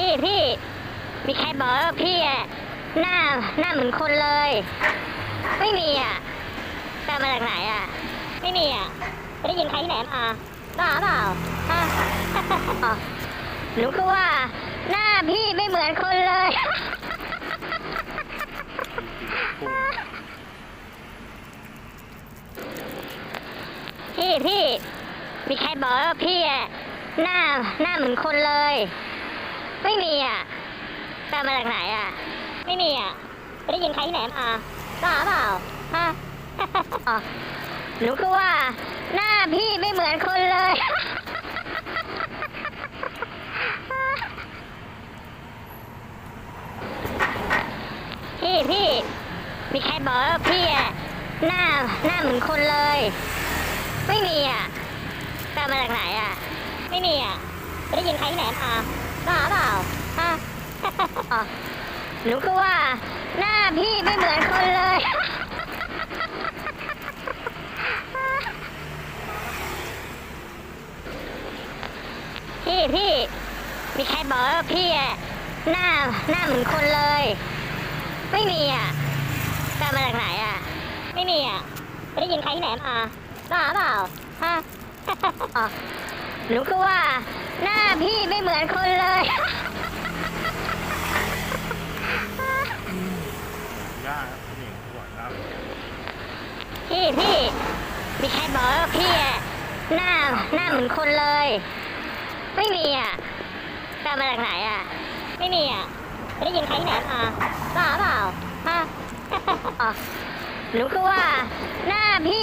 พี่พี่มีใครบอกว่าพี่อะหน้าหน้าเหมือนคนเลย ไม่มีอะแปลมาจากไหนอะ ไม่มีอะไปได้ยินใครที่ไหนมาบ้าเปล่าฮะหนูก็ว่า หน้าพี่ไม่เหมือนคนเลยพี่พี่มีใครบอกว่าพี่อะหน้าหน้าเหมือนคนเลย ไม่มีอะแปลมาจากไหนอะ ไม่มีอะไปได้ยินใครที่ไหนมาบ้าเปล่าฮะหนูก็ว่า หน้าพี่ไม่เหมือนคนเลยพี่พี่ มีใครบอกว่าพี่อะหน้าหน้าเหมือนคนเลย ไม่มีอะแปลมาจากไหนอะ ไม่มีอะไปได้ยินใครที่ไหนมาบ้าเปล่าฮะ อ๋อหนูก็ว่า หน้าพี่ไม่เหมือนคนเลย พี่พี่ มีใครบอกว่าพี่อะหน้าหน้าเหมือนคนเลย ไม่มีอะแปลมาจากไหนอะ ไม่มีอะไปได้ยินใครที่ไหนมาบ้าเปล่าฮะอ๋อหนูก็ว่า หน้าพี่ไม่เหมือนคนเลย ย่าครับผู้หญิงสวยครับ พี่พี่ มีใครบอกว่าพี่อะหน้าหน้าเหมือนคนเลย ไม่มีอะแปลมาจากไหนอะ ไม่มีอะไได้ยินใครที่ไหนมาบ้าเปล่าฮะอ๋อหนูก็ว่าหน้าพี่